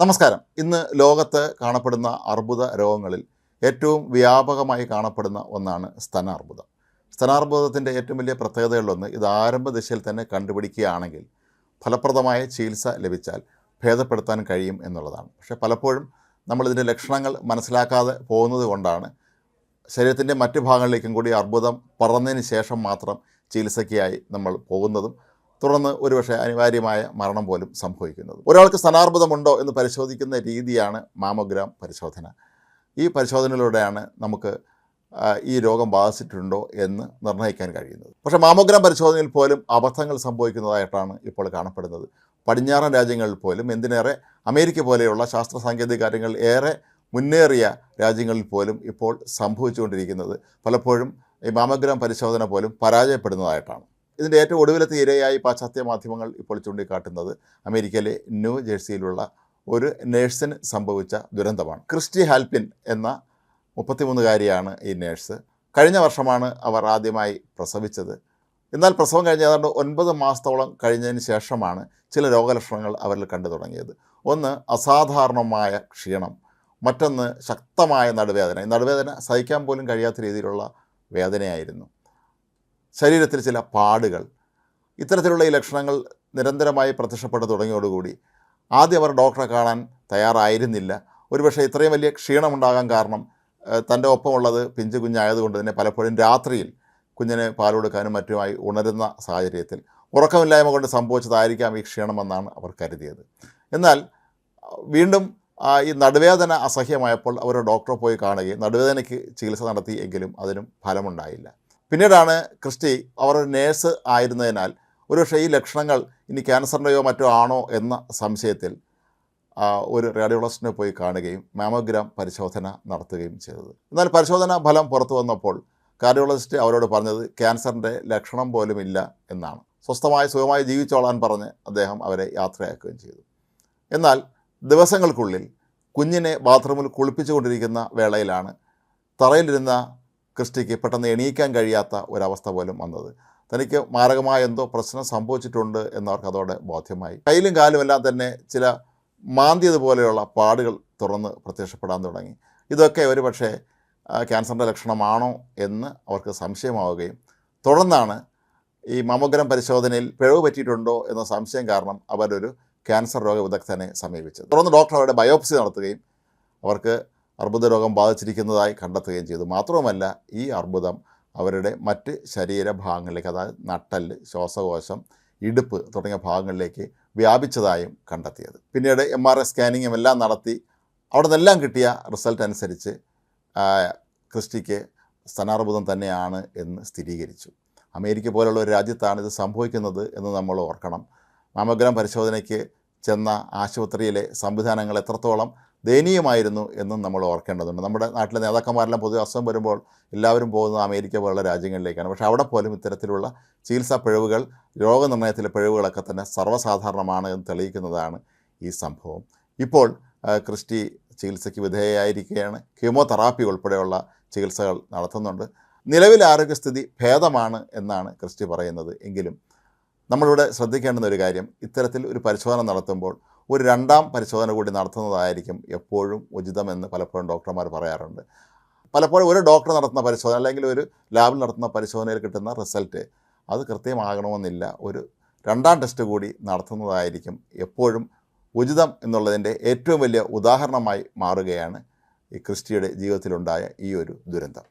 നമസ്കാരം. ഇന്ന് ലോകത്ത് കാണപ്പെടുന്ന അർബുദ രോഗങ്ങളിൽ ഏറ്റവും വ്യാപകമായി കാണപ്പെടുന്ന ഒന്നാണ് സ്തനാർബുദം. സ്തനാർബുദത്തിന്റെ ഏറ്റവും വലിയ പ്രത്യേകതകളിലൊന്ന് ഇത് ആരംഭ ദിശയിൽ തന്നെ കണ്ടുപിടിക്കുകയാണെങ്കിൽ ഫലപ്രദമായ ചികിത്സ ലഭിച്ചാൽ ഭേദപ്പെടുത്താൻ കഴിയും എന്നുള്ളതാണ്. പക്ഷേ പലപ്പോഴും നമ്മളിതിന്റെ ലക്ഷണങ്ങൾ മനസ്സിലാക്കാതെ പോകുന്നത് കൊണ്ടാണ് ശരീരത്തിന്റെ മറ്റു ഭാഗങ്ങളിലേക്കും കൂടി അർബുദം പറന്നതിന് ശേഷം മാത്രം ചികിത്സയ്ക്കായി നമ്മൾ പോകുന്നതും തുടർന്ന് ഒരുപക്ഷെ അനിവാര്യമായ മരണം പോലും സംഭവിക്കുന്നത്. ഒരാൾക്ക് സ്ഥാനാർബുദമുണ്ടോ എന്ന് പരിശോധിക്കുന്ന രീതിയാണ് മാമോഗ്രാം പരിശോധന. ഈ പരിശോധനയിലൂടെയാണ് നമുക്ക് ഈ രോഗം ബാധിച്ചിട്ടുണ്ടോ എന്ന് നിർണയിക്കാൻ കഴിയുന്നത്. പക്ഷേ മാമോഗ്രാം പരിശോധനയിൽ പോലും അബദ്ധങ്ങൾ സംഭവിക്കുന്നതായിട്ടാണ് ഇപ്പോൾ കാണപ്പെടുന്നത്. പടിഞ്ഞാറൻ രാജ്യങ്ങളിൽ പോലും എന്തിനേറെ അമേരിക്ക പോലെയുള്ള ശാസ്ത്ര സാങ്കേതിക കാര്യങ്ങൾ ഏറെ മുന്നേറിയ രാജ്യങ്ങളിൽ പോലും ഇപ്പോൾ സംഭവിച്ചുകൊണ്ടിരിക്കുന്നത്. പലപ്പോഴും ഈ മാമോഗ്രാം പരിശോധന പോലും പരാജയപ്പെടുന്നതായിട്ടാണ്. ഇതിന്റെ ഏറ്റവും ഒടുവിലത്തെ ഇരയായി പാശ്ചാത്യ മാധ്യമങ്ങൾ ഇപ്പോൾ ചൂണ്ടിക്കാട്ടുന്നത് അമേരിക്കയിലെ ന്യൂ ജേഴ്സിയിലുള്ള ഒരു നേഴ്സിന് സംഭവിച്ച ദുരന്തമാണ്. ക്രിസ്റ്റി ഹാൽപിൻ എന്ന മുപ്പത്തിമൂന്നുകാരിയാണ് ഈ നേഴ്സ്. കഴിഞ്ഞ വർഷമാണ് അവർ ആദ്യമായി പ്രസവിച്ചത്. എന്നാൽ പ്രസവം കഴിഞ്ഞ ഏതാണ്ട് ഒൻപത് മാസത്തോളം കഴിഞ്ഞതിന് ശേഷമാണ് ചില രോഗലക്ഷണങ്ങൾ അവരിൽ കണ്ടു തുടങ്ങിയത്. ഒന്ന് അസാധാരണമായ ക്ഷീണം. മറ്റൊന്ന് ശക്തമായ നടുവേദന. നടുവേദന സഹിക്കാൻ പോലും കഴിയാത്ത രീതിയിലുള്ള വേദനയായിരുന്നു. ശരീരത്തിൽ ചില പാടുകൾ. ഇത്തരത്തിലുള്ള ഈ ലക്ഷണങ്ങൾ നിരന്തരമായി പ്രത്യക്ഷപ്പെട്ടു തുടങ്ങിയോടുകൂടി ആദ്യം അവർ ഡോക്ടറെ കാണാൻ തയ്യാറായിരുന്നില്ല. ഒരുപക്ഷെ ഇത്രയും വലിയ ക്ഷീണമുണ്ടാകാൻ കാരണം തന്റെ ഒപ്പമുള്ളത് പിഞ്ചു കുഞ്ഞായതുകൊണ്ട് തന്നെ പലപ്പോഴും രാത്രിയിൽ കുഞ്ഞിനെ പാൽ കൊടുക്കാനും മറ്റുമായി ഉണരുന്ന സാഹചര്യത്തിൽ ഉറക്കമില്ലായ്മ കൊണ്ട് സംഭവിച്ചതായിരിക്കാം ഈ ക്ഷീണമെന്നാണ് അവർ കരുതിയത്. എന്നാൽ വീണ്ടും ഈ നടുവേദന അസഹ്യമായപ്പോൾ അവർ ഡോക്ടറെ പോയി കാണുകയും നടുവേദനയ്ക്ക് ചികിത്സ നടത്തി എങ്കിലും അതിനും ഫലമുണ്ടായില്ല. പിന്നീടാണ് ക്രിസ്റ്റി അവർ ഒരു നേഴ്സ് ആയിരുന്നതിനാൽ ഒരുപക്ഷെ ഈ ലക്ഷണങ്ങൾ ഇനി ക്യാൻസറിന്റെയോ മറ്റോ ആണോ എന്ന സംശയത്തിൽ ഒരു റേഡിയോളജിസ്റ്റിനെ പോയി കാണുകയും മാമോഗ്രാം പരിശോധന നടത്തുകയും ചെയ്തത്. എന്നാൽ പരിശോധനാ ഫലം പുറത്തു വന്നപ്പോൾ കാർഡിയോളജിസ്റ്റ് അവരോട് പറഞ്ഞത് ക്യാൻസറിന്റെ ലക്ഷണം പോലും ഇല്ല എന്നാണ്. സ്വസ്ഥമായി സുഖമായി ജീവിച്ചോളാൻ പറഞ്ഞ് അദ്ദേഹം അവരെ യാത്രയാക്കുകയും ചെയ്തു. എന്നാൽ ദിവസങ്ങൾക്കുള്ളിൽ കുഞ്ഞിനെ ബാത്റൂമിൽ കുളിപ്പിച്ചുകൊണ്ടിരിക്കുന്ന വേളയിലാണ് തറയിലിരുന്ന ക്രിസ്റ്റിക്ക് പെട്ടെന്ന് എണീക്കാൻ കഴിയാത്ത ഒരവസ്ഥ പോലും വന്നത്. തനിക്ക് മാരകമായ എന്തോ പ്രശ്നം സംഭവിച്ചിട്ടുണ്ട് എന്നവർക്ക് അതോടെ ബോധ്യമായി. കയ്യിലും കാലും എല്ലാം തന്നെ ചില മാന്തിയത് പോലെയുള്ള പാടുകൾ തുറന്ന് പ്രത്യക്ഷപ്പെടാൻ തുടങ്ങി. ഇതൊക്കെ ഒരു പക്ഷേ ക്യാൻസറിന്റെ ലക്ഷണമാണോ എന്ന് അവർക്ക് സംശയമാവുകയും തുടർന്നാണ് ഈ മമോഗ്രാം പരിശോധനയിൽ പിഴവ് പറ്റിയിട്ടുണ്ടോ എന്ന സംശയം കാരണം അവരൊരു ക്യാൻസർ രോഗ വിദഗ്ധനെ സമീപിച്ചത്. തുടർന്ന് ഡോക്ടർ അവരുടെ ബയോപ്സി നടത്തുകയും അവർക്ക് അർബുദ രോഗം ബാധിച്ചിരിക്കുന്നതായി കണ്ടെത്തുകയും ചെയ്തു. മാത്രവുമല്ല ഈ അർബുദം അവരുടെ മറ്റ് ശരീരഭാഗങ്ങളിലേക്ക് അതായത് നട്ടൽ ശ്വാസകോശം ഇടുപ്പ് തുടങ്ങിയ ഭാഗങ്ങളിലേക്ക് വ്യാപിച്ചതായും കണ്ടെത്തിയത്. പിന്നീട് എം ആർ ഐ സ്കാനിങ്ങും എല്ലാം നടത്തി അവിടെ നിന്നെല്ലാം കിട്ടിയ റിസൾട്ട് അനുസരിച്ച് ക്രിസ്റ്റിക്ക് സ്തനാർബുദം തന്നെയാണ് എന്ന് സ്ഥിരീകരിച്ചു. അമേരിക്ക പോലുള്ള ഒരു രാജ്യത്താണ് ഇത് സംഭവിക്കുന്നത് എന്ന് നമ്മൾ ഓർക്കണം. മാമഗ്രഹം പരിശോധനയ്ക്ക് ചെന്ന ആശുപത്രിയിലെ സംവിധാനങ്ങൾ എത്രത്തോളം ദയനീയമായിരുന്നു എന്നും നമ്മൾ ഓർക്കേണ്ടതുണ്ട്. നമ്മുടെ നാട്ടിലെ നേതാക്കന്മാരെല്ലാം പൊതുവെ അസുഖം വരുമ്പോൾ എല്ലാവരും പോകുന്നത് അമേരിക്ക പോലുള്ള രാജ്യങ്ങളിലേക്കാണ്. പക്ഷേ അവിടെ പോലും ഇത്തരത്തിലുള്ള ചികിത്സാ പിഴവുകൾ രോഗനിർണയത്തിലെ പിഴവുകളൊക്കെ തന്നെ സർവസാധാരണമാണ് എന്ന് തെളിയിക്കുന്നതാണ് ഈ സംഭവം. ഇപ്പോൾ ക്രിസ്റ്റി ചികിത്സയ്ക്ക് വിധേയയായിരിക്കുകയാണ്. കീമോതെറാപ്പി ഉൾപ്പെടെയുള്ള ചികിത്സകൾ നടത്തുന്നുണ്ട്. നിലവിലെ ആരോഗ്യസ്ഥിതി ഭേദമാണ് എന്നാണ് ക്രിസ്റ്റി പറയുന്നത്. എങ്കിലും നമ്മളിവിടെ ശ്രദ്ധിക്കേണ്ടുന്ന ഒരു കാര്യം ഇത്തരത്തിൽ ഒരു പരിശോധന നടത്തുമ്പോൾ ഒരു രണ്ടാം പരിശോധന കൂടി നടത്തുന്നതായിരിക്കും എപ്പോഴും ഉചിതമെന്ന് പലപ്പോഴും ഡോക്ടർമാർ പറയാറുണ്ട്. പലപ്പോഴും ഒരു ഡോക്ടർ നടത്തുന്ന പരിശോധന അല്ലെങ്കിൽ ഒരു ലാബിൽ നടത്തുന്ന പരിശോധനയിൽ കിട്ടുന്ന റിസൾട്ട് അത് കൃത്യമാകണമെന്നില്ല. ഒരു രണ്ടാം ടെസ്റ്റ് കൂടി നടത്തുന്നതായിരിക്കും എപ്പോഴും ഉചിതം എന്നുള്ളതിന്റെ ഏറ്റവും വലിയ ഉദാഹരണമായി മാറുകയാണ് ഈ ക്രിസ്റ്റിയുടെ ജീവിതത്തിലുണ്ടായ ഈ ഒരു ദുരന്തം.